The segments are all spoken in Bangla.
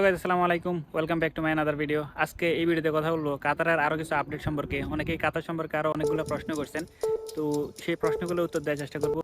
আসসালামু আলাইকুম। Welcome back to my other video আজকে এই ভিডিওতে কথা বলব কাতারের আরও কিছু আপডেট সম্পর্কে। অনেকেই কাতার সম্পর্কে আরও অনেকগুলো প্রশ্ন করছেন। তো সেই প্রশ্নগুলো উত্তর দেওয়ার চেষ্টা করব।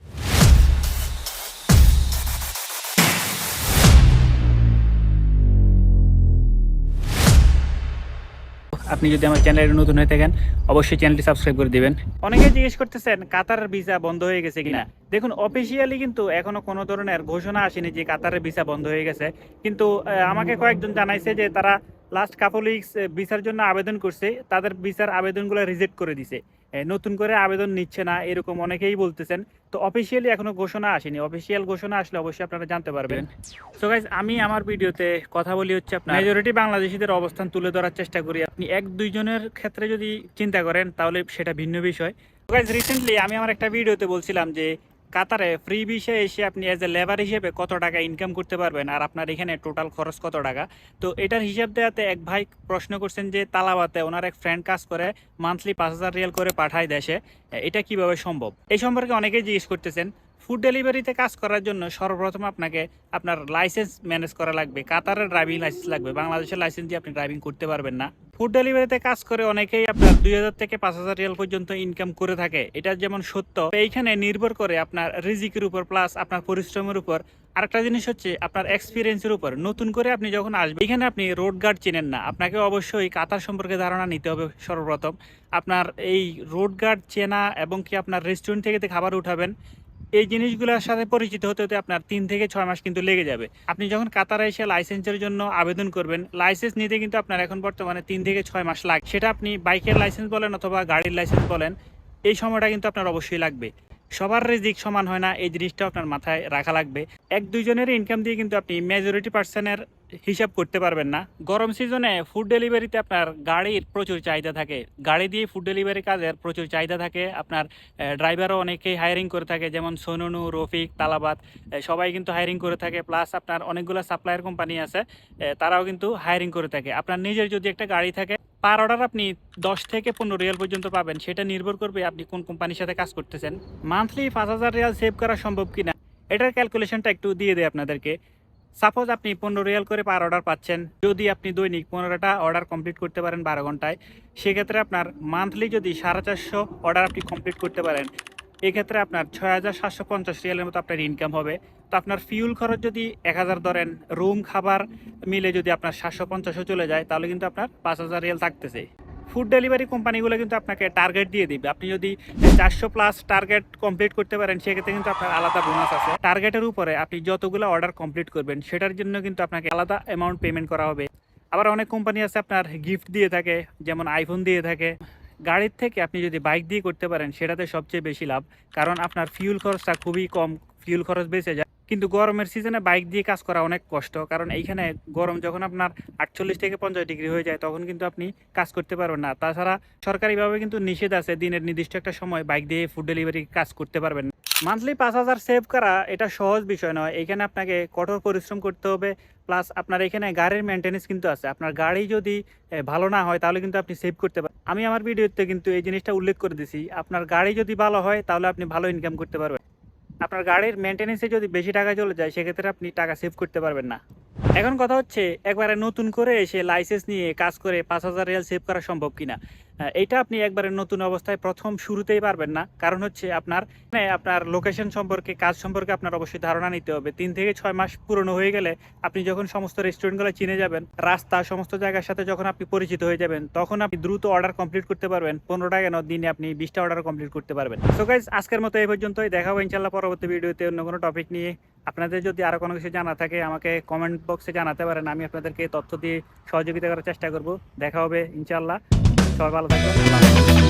আপনি যদি আমার চ্যানেলে নতুন হয়ে থাকেন অবশ্যই চ্যানেলটি সাবস্ক্রাইব করে দিবেন। অনেকে জিজ্ঞেস করতেছেন কাতারের ভিসা বন্ধ হয়ে গেছে কিনা? দেখুন অফিসিয়ালি কিন্তু এখনও কোনো ধরনের ঘোষণা আসেনি যে কাতারের ভিসা বন্ধ হয়ে গেছে। কিন্তু আমাকে কয়েকজন জানাইছে যে তারা লাস্ট কাপল উইক্স ভিসার জন্য আবেদন করছে। তাদের ভিসার আবেদনগুলো রিজেক্ট করে দিছে। নতুন করে আবেদন নিচ্ছে না, এরকম অনেকেই বলতেছেন। তো অফিসিয়ালি এখনও ঘোষণা আসেনি। অফিসিয়াল ঘোষণা আসলে অবশ্যই আপনারা জানতে পারবেন। সো গাইজ আমি আমার ভিডিওতে কথা বলি হচ্ছে আপনার মেজরিটি বাংলাদেশিদের অবস্থান তুলে ধরার চেষ্টা করি। আপনি এক দুইজনের ক্ষেত্রে যদি চিন্তা করেন, তাহলে সেটা ভিন্ন বিষয়। গাইজ রিসেন্টলি আমি আমার একটা ভিডিওতে বলছিলাম যে কাতারে ফ্রি বিষয়ে এসে আপনি অ্যাজ এ লেবার হিসেবে কত টাকা ইনকাম করতে পারবেন আর আপনার এখানে টোটাল খরচ কত টাকা? তো এটার হিসাব দেওয়াতে এক ভাই প্রশ্ন করছেন যে তালাবাতে ওনার এক ফ্রেন্ড কাজ করে মান্থলি পাঁচ হাজার রিয়াল করে পাঠায় দেশে। এটা কীভাবে সম্ভব? এই সম্পর্কে অনেকেই জিজ্ঞেস করতেছেন। ফুড ডেলিভারিতে কাজ করার জন্য সর্বপ্রথম আপনাকে আপনার লাইসেন্স ম্যানেজ করা লাগবে। কাতারের ড্রাইভিং লাইসেন্স লাগবে। বাংলাদেশের লাইসেন্স দিয়ে আপনি ড্রাইভিং করতে পারবেন না। ফুড ডেলিভারিতে কাজ করে অনেকেই আপনার দুই হাজার থেকে পাঁচ হাজার রিয়াল পর্যন্ত ইনকাম করে থাকে। এটা যেমন সত্য, এইখানে নির্ভর করে আপনার রিজিকের উপর প্লাস আপনার পরিশ্রমের উপর। আরেকটা জিনিস হচ্ছে আপনার এক্সপিরিয়েন্সের উপর। নতুন করে আপনি যখন আসবেন, এখানে আপনি রোড গার্ড চেনেন না। আপনাকে অবশ্যই কাতার সম্পর্কে ধারণা নিতে হবে সর্বপ্রথম। আপনার এই রোড গার্ড চেনা এবং কি আপনার রেস্টুরেন্ট থেকে খাবার উঠাবেন এই জিনিসগুলোর সাথে পরিচিত হতে হতে আপনার তিন থেকে ছয় মাস কিন্তু লেগে যাবে। আপনি যখন কাতারে এসে লাইসেন্সের জন্য আবেদন করবেন, লাইসেন্স নিতে কিন্তু আপনার এখন বর্তমানে তিন থেকে ছয় মাস লাগে। সেটা আপনি বাইকের লাইসেন্স বলেন অথবা গাড়ির লাইসেন্স বলেন, এই সময়টা কিন্তু আপনার অবশ্যই লাগবে। সবার রিজিক সমান হয় না, এই জিনিসটা আপনার মাথায় রাখা লাগবে। এক দুইজনের ইনকাম দিয়ে কিন্তু আপনি মেজরিটি পার্সনের হিসাব করতে পারবেন না। গরম সিজনে ফুড ডেলিভারিতে আপনার গাড়ির প্রচুর চাহিদা থাকে। গাড়ি দিয়ে ফুড ডেলিভারি কাজের প্রচুর চাহিদা থাকে। আপনার ড্রাইভারও অনেকেই হায়ারিং করে থাকে, যেমন সোননু, রফিক, তালাবাদ সবাই কিন্তু হায়ারিং করে থাকে। প্লাস আপনার অনেকগুলো সাপ্লায়ার কোম্পানি আছে তারাও কিন্তু হায়ারিং করে থাকে। আপনার নিজের যদি একটা গাড়ি থাকে পার অর্ডার আপনি দশ থেকে পনেরো রিয়াল পর্যন্ত পাবেন। সেটা নির্ভর করবে আপনি কোন কোম্পানির সাথে কাজ করতেছেন। মান্থলি পাঁচ হাজার রিয়াল সেভ করা সম্ভব কিনা, এটার ক্যালকুলেশনটা একটু দিয়ে দেয় আপনাদেরকে। সাপোজ আপনি পনেরো রিয়াল করে পার অর্ডার পাচ্ছেন। যদি আপনি দৈনিক পনেরোটা অর্ডার কমপ্লিট করতে পারেন বারো ঘন্টায়, সেক্ষেত্রে আপনার মান্থলি যদি সাড়ে চারশো অর্ডার আপনি কমপ্লিট করতে পারেন, এক্ষেত্রে আপনার ছয় হাজার সাতশো পঞ্চাশ রিয়ালের মতো আপনার ইনকাম হবে। তো আপনার ফিউল খরচ যদি এক হাজার ধরেন রুম খাবার মিলে যদি আপনার সাতশো পঞ্চাশও চলে যায়, তাহলে কিন্তু আপনার পাঁচ হাজার রিয়াল থাকতেছে। ফুড ডেলিভারি কোম্পানিগুলো কিন্তু আপনাকে টার্গেট দিয়ে দিবে। আপনি যদি চারশো প্লাস টার্গেট কমপ্লিট করতে পারেন, সেক্ষেত্রে কিন্তু আপনার আলাদা বোনাস আছে। টার্গেটের উপরে আপনি যতগুলো অর্ডার কমপ্লিট করবেন, সেটার জন্য কিন্তু আপনাকে আলাদা অ্যামাউন্ট পেমেন্ট করা হবে। আবার অনেক কোম্পানি আছে আপনার গিফট দিয়ে থাকে, যেমন আইফোন দিয়ে থাকে। গাড়ির থেকে আপনি যদি বাইক দিয়ে করতে পারেন, সেটাতে সবচেয়ে বেশি লাভ। কারণ আপনার ফিউল খরচটা খুবই কম ফিউল খরচ বেঁচে যায়। কিন্তু গরমের সিজনে বাইক দিয়ে কাজ করা অনেক কষ্ট। কারণ এইখানে গরম যখন আপনার আটচল্লিশ থেকে পঞ্চাশ ডিগ্রি হয়ে যায়, তখন কিন্তু আপনি কাজ করতে পারবেন না। তাছাড়া সরকারিভাবে কিন্তু নিষেধ আছে, দিনের নির্দিষ্ট একটা সময় বাইক দিয়ে ফুড ডেলিভারি কাজ করতে পারবেন না। মান্থলি পাঁচ হাজার সেভ করা এটা সহজ বিষয় নয়। এখানে আপনাকে কঠোর পরিশ্রম করতে হবে প্লাস আপনার এখানে গাড়ির মেনটেন্যান্স কিন্তু আছে। আপনার গাড়ি যদি ভালো না হয়, তাহলে কিন্তু আপনি সেভ করতে পারেন আমি আমার ভিডিওতে কিন্তু এই জিনিসটা উল্লেখ করে দিছি। আপনার গাড়ি যদি ভালো হয়, তাহলে আপনি ভালো ইনকাম করতে পারবেন। আপনার গাড়ির মেনটেন্যান্সে যদি বেশি টাকা চলে যায়, সেক্ষেত্রে আপনি টাকা সেভ করতে পারবেন না। এখন কথা হচ্ছে, একবারে নতুন করে এসে লাইসেন্স নিয়ে কাজ করে পাঁচ হাজার রিয়াল সেভ করা সম্ভব কিনা? এটা আপনি একবারে নতুন অবস্থায় প্রথম শুরুতেই পারবেন না। কারণ হচ্ছে আপনার মানে আপনার লোকেশন সম্পর্কে, কাজ সম্পর্কে আপনার অবশ্যই ধারণা নিতে হবে। তিন থেকে ছয় মাস পুরনো হয়ে গেলে আপনি যখন সমস্ত রেস্টুরেন্টগুলো চিনে যাবেন, রাস্তা, সমস্ত জায়গার সাথে যখন আপনি পরিচিত হয়ে যাবেন, তখন আপনি দ্রুত অর্ডার কমপ্লিট করতে পারবেন। পনেরোটা কেন, দিনে আপনি বিশটা অর্ডার কমপ্লিট করতে পারবেন। সো গাইজ আজকের মতো এই পর্যন্তই। দেখা হবে ইনশাল্লাহ পরবর্তী ভিডিওতে অন্য কোনো টপিক নিয়ে। আপনাদের যদি আরও কোনো কিছু জানা থাকে, আমাকে কমেন্ট বক্সে জানাতে পারেন। আমি আপনাদেরকে তথ্য দিয়ে সহযোগিতা করার চেষ্টা করব। দেখা হবে ইনশাল্লাহ সবাই ভালো থাকবেন আল্লাহ হাফেজ।